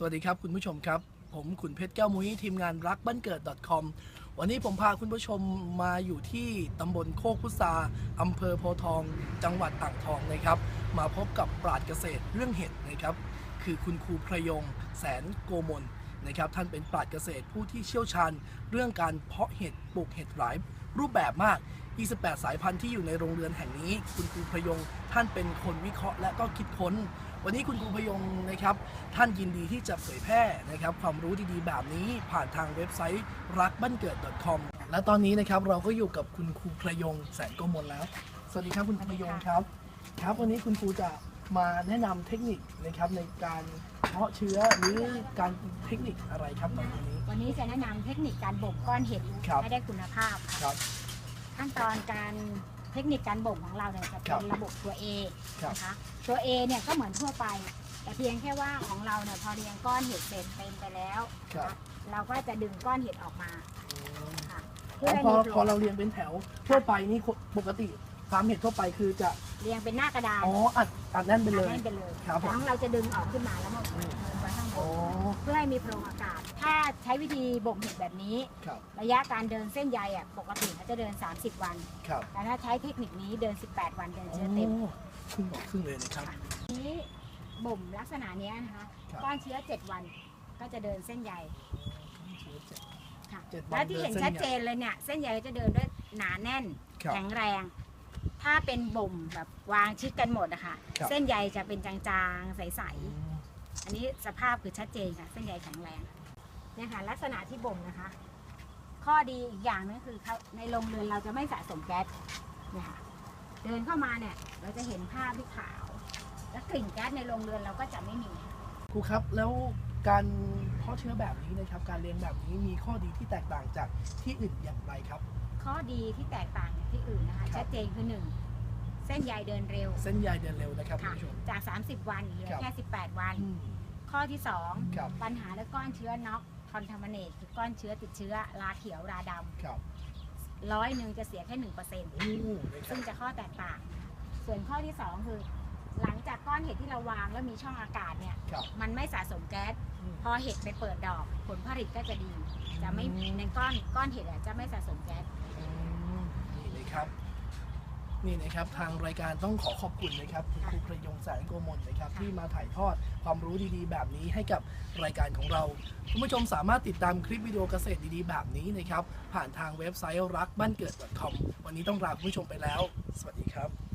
สวัสดีครับคุณผู้ชมครับ ผมขุนเพชรแก้วมุ้ยทีมงานรักบ้านเกิด .com วันนี้ผมพาคุณผู้ชมมาอยู่ที่ตำบลโคกพุทราอำเภอโพทอง จังหวัดอ่างทองนะครับ มาพบกับปราดเกษตรเรื่องเห็ดนะครับ คือคุณครูพระยง แสนโกมล นะครับท่านเป็นปราดเกษตรผู้ที่เชี่ยวชาญ เรื่องการเพาะเห็ดปลูกเห็ดหลายรูปแบบมาก 28 สายพันธุ์ที่อยู่ในโรงเรือนแห่งนี้ คุณครูพยงท่านเป็นคนวิเคราะห์และก็คิดค้น วันนี้คุณครูพยงนะครับ ท่านยินดีที่จะเผยแพร่นะครับ ความรู้ดีๆ แบบนี้ผ่านทางเว็บไซต์รักบ้านเกิด .com และตอนนี้นะครับเราก็อยู่กับคุณครูพยงแสนโกมลแล้ว สวัสดีครับคุณครูพยงครับ ครับ วันนี้คุณครูจะมาแนะนำเทคนิคนะครับในการ เพาะเชื้อหรือการเทคนิคอะไรครับในวันนี้ วันนี้จะแนะนำเทคนิคการบ่มก้อนเห็ดครับ ให้ได้คุณภาพค่ะครับ ขั้นตอนการเทคนิคการบ่มของเราเนี่ยจะครัเป็บนระบบตัว A ครับนะคะตัว A เนี่ยก็เหมือนทั่วไป แต่เพียงแค่ว่าของเราเนี่ยพอเรียงก้อนเห็ดเต็มเต็มไปแล้วครับนะคะเราก็จะดึงก้อนเห็ดออกมาค่ะพอให้พอมีโปพอเราเรียงเป็นแถวทั่วไปนี่ปกติ ฟาร์มเห็ดทั่วไปคือจะ เรียงเป็นหน้ากระดานอ๋อ อัด อัดแน่นไปเลยให้ไปเลยครับผมแต่ของเราจะดึงออกขึ้นมาแล้วมาอืมลงไว้ข้างบอ๋อนเพื่อให้มีโพรงอากาศ ถ้าใช้วิธีบ่มเห็ดแบบนี้ ครับ ระยะการเดินเส้นใยอะปกติเขาจะเดิน 30 วัน ครับแต่ถ้าใช้เทคนิคนี้เดิน 18 วันเดินโอ้เชื้อเต็มครึ่งต่อครึ่งเลยนะครับ นี้บ่มลักษณะเนี้ยนะคะครับก้อนเชื้อ 7 วันก็จะเดินเส้นใยค่ะเจ็ดวันแล้วที่เห็นเดินเส้นชัดใยเจนเลยเนี่ยเส้นใยจะเดินด้วยหนาแน่น ครับ แข็งแรง ถ้าเป็นบ่มแบบวางชิดกันหมดนะคะครับ เส้นใยจะเป็นจางๆ ใสๆ อันนี้สภาพคือชัดเจนค่ะ เส้นใยแข็งแรงเนี่ยค่ะลักษณะที่บ่มนะคะ ข้อดีอีกอย่างนึงคือเขาในโรงเรือนเราจะไม่สะสมแก๊สเนี่ยค่ะเดินเข้ามาเนี่ยเราจะเห็นภาพที่ขาว และกลิ่นแก๊สในโรงเรือนเราก็จะไม่มี ครูครับแล้วการเพาะเชื้อแบบนี้นะครับ การเลี้ยงแบบนี้มีข้อดีที่แตกต่างจากที่อื่นอย่างไรครับ ข้อดีที่แตกต่างจากที่อื่นนะคะครับชัดเจนคือหนึ่งเส้นใยเดินเร็ว เส้นใยเดินเร็วนะครับคุณค่ะผู้ชม จาก 30 วันเหลือครับแค่ 18 วัน อืม ข้อที่ ครับ 2 ปัญหาและก้อนเชื้อน็อกคอนทามเนตคือก้อนเชื้อติดเชื้อราเขียวราดครับำร้อยหนึ่งจะเสียแค่หนึ่งเปอร์เซ็นต์อืมนะครัซึ่บงจะข้อแตกต่าง ส่วนข้อที่ 2 คือหลังจากก้ อนเห็ดที่เราวางแล้วมีช่องอากาศเนี่ย ครับ มันไม่สะสมแก๊ส อืม พอเห็ดไปเปิดดอก ผลผลิตก็จะดี จะไม่ในก้อนก้อนเห็ดอะจะไม่สะสมแก๊ส อืมนี่เลยครับ นี่นะครับทางรายการต้องขอขอบคุณนะครับคุณครูประยงแสนโกมลนะครับ ที่มาถ่ายทอดความรู้ดีๆ แบบนี้ให้กับรายการของเราคุณผู้ชมสามารถติดตามคลิปวิดีโอเกษตรดีๆ แบบนี้นะครับ ผ่านทางเว็บไซต์รักบ้านเกิด .com วันนี้ต้องลาคุณผู้ชมไปแล้ว สวัสดีครับ